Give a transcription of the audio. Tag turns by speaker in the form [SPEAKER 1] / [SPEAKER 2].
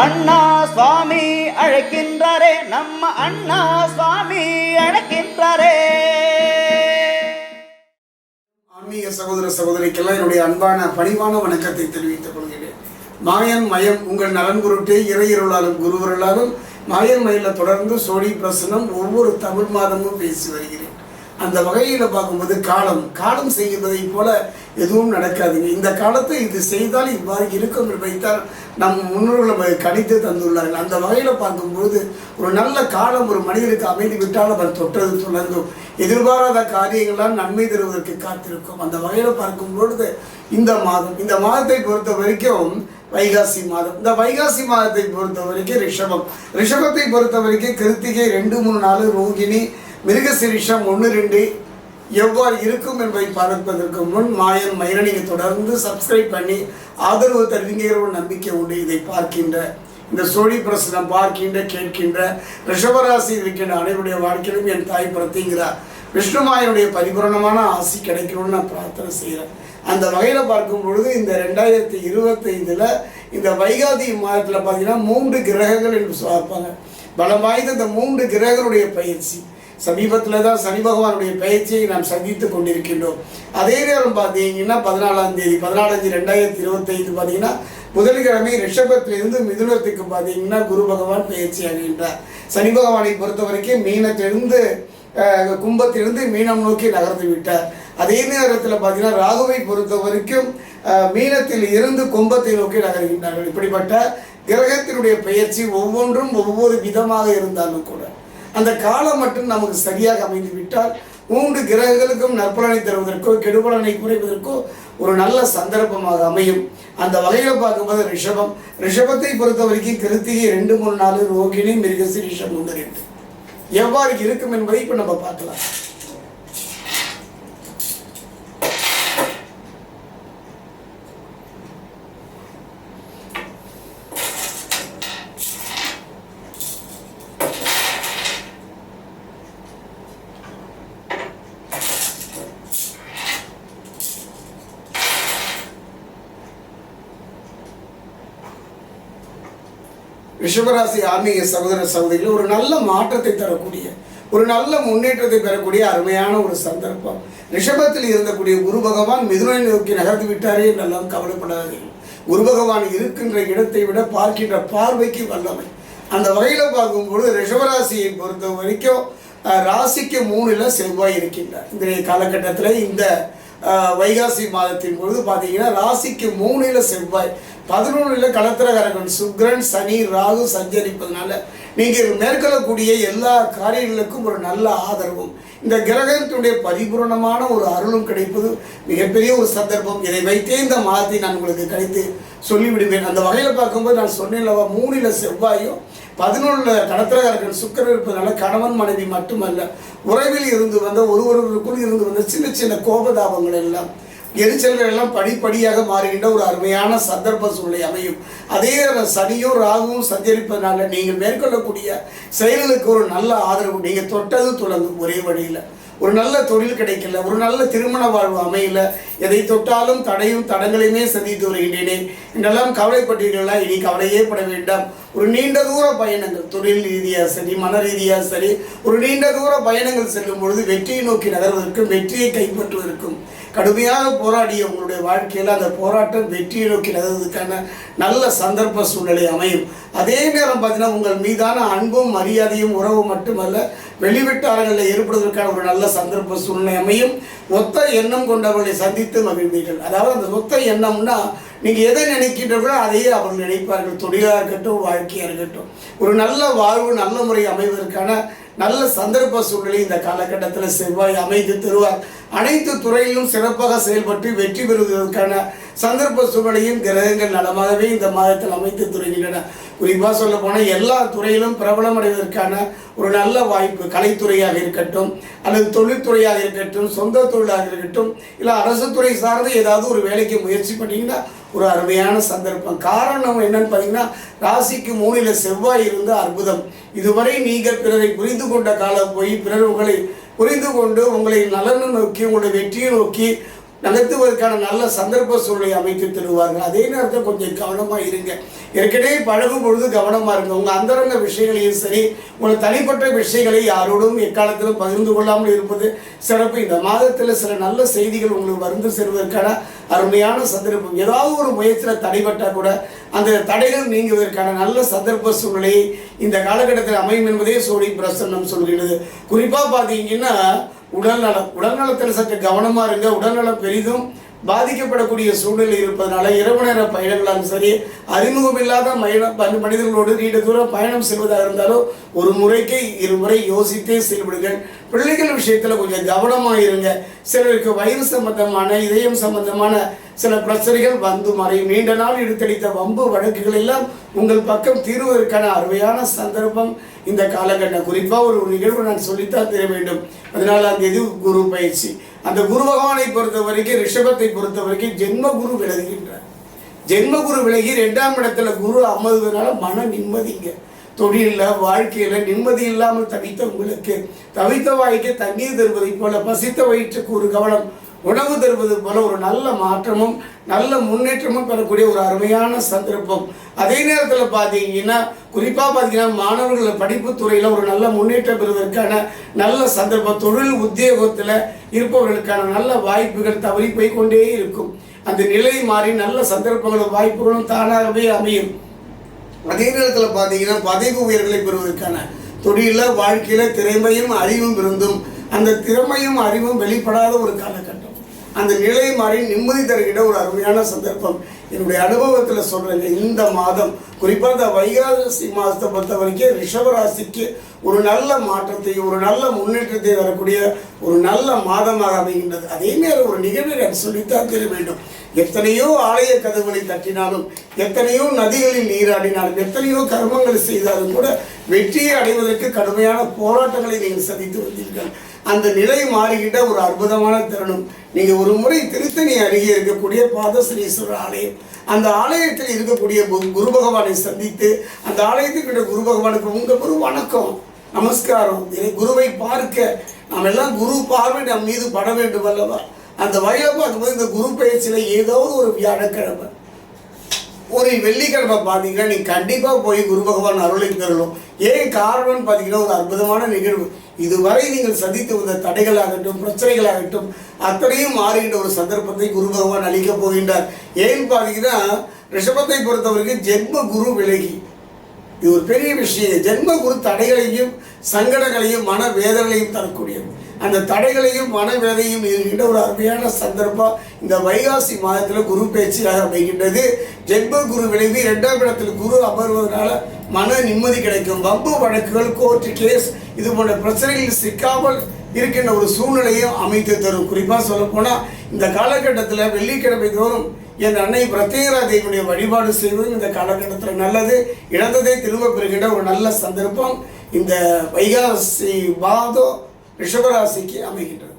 [SPEAKER 1] அண்ணா சுவாமி அழைக்கின்றாரே நம்ம அண்ணா சுவாமி அழைக்கின்றாரே.
[SPEAKER 2] ஆன்மீக சகோதர சகோதரிக்கெல்லாம் என்னுடைய அன்பான பணிவான வணக்கத்தை தெரிவித்துக் கொள்கிறேன். மாயன் மயம் உங்கள் நலன் குருட்டே இறையருளாலும் குருவருளாலும் மாயன் மயில தொடர்ந்து சோழி பிரசனம் ஒவ்வொரு தமிழ் மாதமும் பேசி வருகிறேன். அந்த வகையில் பார்க்கும்போது காலம் காலம் செய்கின்றதை போல எதுவும் நடக்காதுங்க. இந்த காலத்தை இது செய்தால் இவ்வாறு இருக்கும் என்று வைத்தால் நம் முன்னோர்கள் கணித்து தந்துள்ளார்கள். அந்த வகையில் பார்க்கும்போது ஒரு நல்ல காலம் ஒரு மனிதனுக்கு அமைதி விட்டால் அவர் தொட்டது தொடங்கும் எதிர்பாராத காரியங்களால் நன்மை தருவதற்கு காத்திருக்கும். அந்த வகையில் பார்க்கும் பொழுது இந்த மாதம் இந்த மாதத்தை பொறுத்த வரைக்கும் வைகாசி மாதம். இந்த வைகாசி மாதத்தை பொறுத்த வரைக்கும் ரிஷபம். ரிஷபத்தை பொறுத்த வரைக்கும் கிருத்திகை ரெண்டு மூணு நாலு ரோகிணி மிருகசிரிஷம் ஒன்று ரெண்டு எவ்வாறு இருக்கும் என்பதை பார்ப்பதற்கு முன் மாயன் மயிரணியை தொடர்ந்து சப்ஸ்கிரைப் பண்ணி ஆதரவு தருவீங்கிற ஒரு நம்பிக்கை உண்டு. இதை பார்க்கின்ற இந்த சோழி பிரசனம் பார்க்கின்ற கேட்கின்ற ரிஷபராசி இருக்கின்ற அனைவருடைய வாழ்க்கையிலும் என் தாய் பிரத்திங்கிறார் விஷ்ணுமாயனுடைய பரிபூரணமான ஆசி கிடைக்கணும்னு நான் பிரார்த்தனை செய்கிறேன். அந்த வகையில் பார்க்கும் பொழுது இந்த ரெண்டாயிரத்தி இருபத்தைந்தில் இந்த வைகாதி மாதத்தில் பார்த்தீங்கன்னா மூன்று கிரகங்கள் என்று பார்ப்பாங்க பலம் வாய்ந்த இந்த மூன்று கிரகங்களுடைய பயிற்சி. சமீபத்தில் தான் சனி பகவானுடைய பயிற்சியை நாம் சந்தித்து கொண்டிருக்கின்றோம். அதே நேரம் பார்த்தீங்கன்னா பதினாலாம் தேதி பதினாலஞ்சு ரெண்டாயிரத்தி இருபத்தைந்து பார்த்தீங்கன்னா புதன்கிழமை ரிஷபத்திலிருந்து மிதுனத்துக்கு பார்த்தீங்கன்னா குரு பகவான் பயிற்சி ஆகின்றார் சனி பகவானை பொறுத்த வரைக்கும் மீனத்திலிருந்து கும்பத்திலிருந்து மீனம் நோக்கி நகர்ந்து விட்டார். அதே நேரத்தில் பார்த்தீங்கன்னா ராகுவை பொறுத்த வரைக்கும் மீனத்தில் இருந்து கும்பத்தை நோக்கி நகர்கின்றார்கள். இப்படிப்பட்ட கிரகத்தினுடைய பெயர்ச்சி ஒவ்வொன்றும் ஒவ்வொரு விதமாக இருந்தாலும் கூட. அந்த காலம் மட்டும் நமக்கு சரியாக அமைந்து விட்டால் மூன்று கிரகங்களுக்கும் நற்பலனை தருவதற்கோ கெடுபலனை குறைவதற்கோ ஒரு நல்ல சந்தர்ப்பமாக அமையும். அந்த வகையில் பார்க்கும்போது ரிஷபம். ரிஷபத்தை பொறுத்த வரைக்கும் கிருத்திகை ரெண்டு மூணு நாலு ரோகிணி மிருகசி ரிஷபம் ஒன்று ரெண்டு எவ்வாறு இருக்கும் என்பதை இப்போ நம்ம பார்க்கலாம். ரிஷபராசி ஆன்மீக சகோதர சகோதரிகள் ஒரு நல்ல மாற்றத்தை தரக்கூடிய ஒரு நல்ல முன்னேற்றத்தை பெறக்கூடிய அருமையான ஒரு சந்தர்ப்பம். ரிஷபத்தில் இருந்தக்கூடிய குரு பகவான் மிதுனை நோக்கி நகர்ந்து விட்டாரே என்றெல்லாம் கவலைப்படாதீர்கள். குரு பகவான் இருக்கின்ற இடத்தை விட பார்க்கின்ற பார்வைக்கு வல்லமை. அந்த வகையில் பார்க்கும்பொழுது ரிஷபராசியை பொறுத்த வரைக்கும் ராசிக்கு மூணில் செவ்வாய் இருக்கின்றார். இன்றைய காலகட்டத்தில் இந்த வைகாசி மாதத்தின் பொழுது பார்த்தீங்கன்னா ராசிக்கு மூணில் செவ்வாய். பதினொன்றில் களத்திரகாரகன் சுக்ரன் சனி ராகு சஞ்சரிப்பதனால நீங்கள் மேற்கொள்ளக்கூடிய எல்லா காரியங்களுக்கும் ஒரு நல்ல ஆதரவும் இந்த கிரகத்தினுடைய பரிபூரணமான ஒரு அருளும் கிடைப்பது மிகப்பெரிய ஒரு சந்தர்ப்பம். இதை வைத்தே இந்த மாதத்தை நான் உங்களுக்கு கழித்து சொல்லிவிடுவேன். அந்த வகையில் பார்க்கும்போது நான் சொன்னேன்லவா மூணில் செவ்வாயும் பதினொன்றில் கடத்திரகாரர்கள் சுக்கரம் இருப்பதனால கணவன் மனைவி மட்டுமல்ல உறவில் இருந்து வந்த ஒருவருக்குள் இருந்து வந்த சின்ன சின்ன கோபதாபங்கள் எல்லாம் எரிச்சல்கள் எல்லாம் படிப்படியாக மாறுகின்ற ஒரு அருமையான சந்தர்ப்ப சூழ்நிலை அமையும். அதே சனியும் ராகுவும் சஞ்சரிப்பதனால நீங்கள் மேற்கொள்ளக்கூடிய செயல்களுக்கு ஒரு நல்ல ஆதரவு நீங்கள் தொட்டது தொடங்கும் ஒரே வழியில். ஒரு நல்ல தொழில் கிடைக்கல ஒரு நல்ல திருமண வாழ்வு அமையல. எதை தொட்டாலும் தடையும் தடங்களையுமே சந்தித்து வருகின்றேனே. என்றெல்லாம் கவலைப்பட்டீர்களா? இனி கவலையே பட வேண்டாம். ஒரு நீண்ட தூர பயணங்கள் தொழில் ரீதியாக சரி மன ரீதியாக சரி ஒரு நீண்ட தூர பயணங்கள் செல்லும் பொழுது வெற்றியை நோக்கி நகர்வதற்கும் வெற்றியை கைப்பற்றுவதற்கும் கடுமையாக போராடிய உங்களுடைய வாழ்க்கையில் அந்த போராட்டம் வெற்றியை நோக்கி நகர்வதற்கான நல்ல சந்தர்ப்ப சூழ்நிலை அமையும். அதே நேரம் பார்த்தீங்கன்னா உங்கள் மீதான அன்பும் மரியாதையும் உறவும் மட்டுமல்ல வெளிவிட்டார்களில் ஏற்படுவதற்கான ஒரு நல்ல சந்தர்ப்ப சூழ்நிலை அமையும். ஒத்த எண்ணம் கொண்டவர்களை சந்தித்து மகிழ்ந்தீர்கள் அதாவது அந்த ஒத்த எண்ணம்னா நீங்கள் எதை நினைக்கின்றீர்களோ அதையே அவர்கள் நினைப்பார்கள். தொழிலாக இருக்கட்டும் வாழ்க்கையாக இருக்கட்டும். ஒரு நல்ல வாழ்வு நல்ல முறை அமைவதற்கான நல்ல சந்தர்ப்ப சூழ்நிலை இந்த காலகட்டத்தில் செவ்வாய் அமைத்து தருவார். அனைத்து துறையிலும் சிறப்பாக செயல்பட்டு வெற்றி பெறுவதற்கான சந்தர்ப்ப சூழ்நிலையும் கிரகங்கள் நலமாகவே இந்த மாதத்தில் அமைத்து தருகின்றன. குறிப்பாக சொல்ல போனால் எல்லா துறையிலும் பிரபலம் அடைவதற்கான ஒரு நல்ல வாய்ப்பு கலைத்துறையாக இருக்கட்டும் அல்லது தொழில்துறையாக இருக்கட்டும் சொந்த தொழிலாக இருக்கட்டும் இல்லை அரசு துறை சார்ந்து ஏதாவது ஒரு வேலைக்கு முயற்சி பண்ணீங்கன்னா ஒரு அருமையான சந்தர்ப்பம். காரணம் என்னன்னு பார்த்தீங்கன்னா ராசிக்கு மூணில் செவ்வாய் இருந்த அற்புதம். இதுவரை நீங்கள் பிறரை புரிந்து கொண்ட காலம் போய் பிறர் உங்களை புரிந்து கொண்டு உங்களை நலனை நோக்கி உங்களுடைய வெற்றியை நோக்கி நகர்த்துவதற்கான நல்ல சந்தர்ப்ப சூழலை அமைத்து தருவார்கள். அதே நேரத்தில் கொஞ்சம் கவனமாக இருங்க. ஏற்கனவே பழகும் பொழுது கவனமாக இருங்க. உங்கள் அந்தரங்க விஷயங்களையும் சரி உங்கள் தனிப்பட்ட விஷயங்களை யாரோடும் எக்காலத்திலும் பகிர்ந்து கொள்ளாமல் இருப்பது சிறப்பு. இந்த மாதத்தில் சில நல்ல செய்திகள் உங்களுக்கு வந்து செல்வதற்கான அருமையான சந்தர்ப்பம். ஏதாவது ஒரு முயற்சியில் தடைபட்டால் கூட அந்த தடைகள் நீங்குவதற்கான நல்ல சந்தர்ப்ப சூழ்நிலையை இந்த காலகட்டத்தில் அமையும் என்பதே சோழி பிரசன்னம் சொல்கிறது குறிப்பாக பார்த்தீங்கன்னா உடல்நலம் உடல்நலத்தில் சற்று கவனமாக இருங்க. உடல்நலம் பெரிதும் பாதிக்கப்படக்கூடிய சூழ்நிலை இருப்பதனால இரவு நேர பயணங்களாலும் சரி அறிமுகம் இல்லாத மயில மனிதர்களோடு நீண்ட தூரம் பயணம் செல்வதாக இருந்தாலும் ஒரு முறைக்கு இருமுறை யோசித்தே செல்விடுங்கள். பிள்ளைகள் விஷயத்தில் கொஞ்சம் கவனமாக இருங்க. சிலருக்கு வயிறு சம்பந்தமான இதயம் சம்பந்தமான சில பிரச்சனைகள் வந்து மறையும் நீண்ட நாள் இழுத்தடித்த வம்பு வழக்குகள் எல்லாம் உங்கள் பக்கம் தீர்வதற்கான அருமையான சந்தர்ப்பம் இந்த காலகட்டம். குறிப்பாக ஒரு நிகழ்வு நான் சொல்லித்தான் தெரிய வேண்டும். பதினாலாம் தேதி குரு பயிற்சி. அந்த குரு பகவானை பொறுத்த வரைக்கும் ரிஷபத்தை பொறுத்த வரைக்கும் ஜென்ம குரு விலகுகின்றார். ஜென்ம குரு விலகி ரெண்டாம் இடத்துல குரு அமர்வதனால மன நிம்மதிங்க தொழிலில் வாழ்க்கையில் நிம்மதி இல்லாமல் தவித்த உங்களுக்கு தவித்த வாய்க்கு தண்ணீர் தருவதைப் போல பசித்த வயிற்றுக்கு ஒரு கவனம் உணவு தருவது போல ஒரு நல்ல மாற்றமும் நல்ல முன்னேற்றமும் பெறக்கூடிய ஒரு அருமையான சந்தர்ப்பம். அதே நேரத்தில் பார்த்தீங்கன்னா குறிப்பாக பார்த்தீங்கன்னா மாணவர்கள் படிப்பு துறையில் ஒரு நல்ல முன்னேற்றம் பெறுவதற்கான நல்ல சந்தர்ப்பம் தொழில் உத்தியோகத்தில் இருப்பவர்களுக்கான நல்ல வாய்ப்புகள் தவறி போய் கொண்டே இருக்கும். அந்த நிலை மாறி நல்ல சந்தர்ப்பங்களும் வாய்ப்புகளும் தானாகவே அமையும். அதே நேரத்தில் பார்த்தீங்கன்னா பதவி உயர்களை பெறுவதற்கான தொழிலில் வாழ்க்கையில் திறமையும் அறிவும் இருந்தும் அந்த திறமையும் அறிவும் வெளிப்படாத ஒரு காலகட்டம். அந்த நிலை மாறி நிம்மதி தருகிற ஒரு அருமையான சந்தர்ப்பம் என்னுடைய அனுபவத்தில் சொல்கிறேங்க இந்த மாதம் குறிப்பாக இந்த வைகாசி மாதத்தை பொறுத்த வரைக்கும் ரிஷபராசிக்கு ஒரு நல்ல மாற்றத்தை ஒரு நல்ல முன்னேற்றத்தை தரக்கூடிய ஒரு நல்ல மாதமாக அமைகின்றது. அதே நேரம் ஒரு நிகழ்வை சொல்லித்தான் தெரிய வேண்டும். எத்தனையோ ஆலய கதவுகளை தட்டினாலும் எத்தனையோ நதிகளில் நீராடினாலும் எத்தனையோ கர்மங்களை செய்தாலும் கூட வெற்றியை அடைவதற்கு கடுமையான போராட்டங்களை நீங்கள் சந்தித்து வந்தீர்கள். அந்த நிலை மாறுகின்ற ஒரு அற்புதமான தருணம். நீங்கள் ஒரு முறை திருத்தணி அருகே இருக்கக்கூடிய பாதஸ்ரீஸ்வரர் ஆலயம் அந்த ஆலயத்தில் இருக்கக்கூடிய குரு பகவானை சந்தித்து அந்த ஆலயத்தில் குரு பகவானுக்கு உங்கள் குரு வணக்கம். நமஸ்காரம். இதை குருவை பார்க்க நாம் எல்லாம் குரு பார்வை நம் மீது பட வேண்டும் அல்லவா? அந்த வகையில் பார்க்கும்போது இந்த குரு பயிற்சியில் ஏதாவது ஒரு வியாழக்கிழமை. ஒரு வெள்ளிக்கிழமை பார்த்தீங்கன்னா நீ கண்டிப்பாக போய் குரு பகவான் அருளை பெறணும். ஏன் காரணம்னு பார்த்தீங்கன்னா ஒரு அற்புதமான நிகழ்வு. இதுவரை நீங்கள் சந்தித்து வந்த தடைகளாகட்டும் பிரச்சனைகளாகட்டும் அத்தனையும் மாறுகின்ற ஒரு சந்தர்ப்பத்தை குரு பகவான் அளிக்கப் போகின்றார். ஏன்னு பார்த்தீங்கன்னா ரிஷபத்தை பொறுத்தவரைக்கும் ஜென்ம குரு விலகி. இது ஒரு பெரிய விஷயம். ஜென்ம குரு தடைகளையும் சங்கடங்களையும் மன வேதனையும் தரக்கூடியது. அந்த தடைகளையும் மனவேதையும் இருக்கின்ற ஒரு அருமையான சந்தர்ப்பம் இந்த வைகாசி மாதத்தில் குரு பேச்சியாக அமைகின்றது ஜென்ம குரு விளைவு இரண்டாம் இடத்தில் குரு அமர்வதனால மன நிம்மதி கிடைக்கும். வம்பு வழக்குகள் கோர்ட் கேஸ் இது போன்ற பிரச்சனைகளில் சிக்காமல் இருக்கின்ற ஒரு சூழ்நிலையும் அமைத்து தரும். குறிப்பாக சொல்லப்போனால் இந்த காலகட்டத்தில் வெள்ளிக்கிழமை தோறும் என் அன்னை பிரத்யேகரா தேவியுடைய வழிபாடு செய்வதும் இந்த காலகட்டத்தில் நல்லது. இழந்ததை திரும்ப பெறுகின்ற ஒரு நல்ல சந்தர்ப்பம் இந்த வைகாசி வாதம் ரிஷபராசிக்கு அமைகின்றது.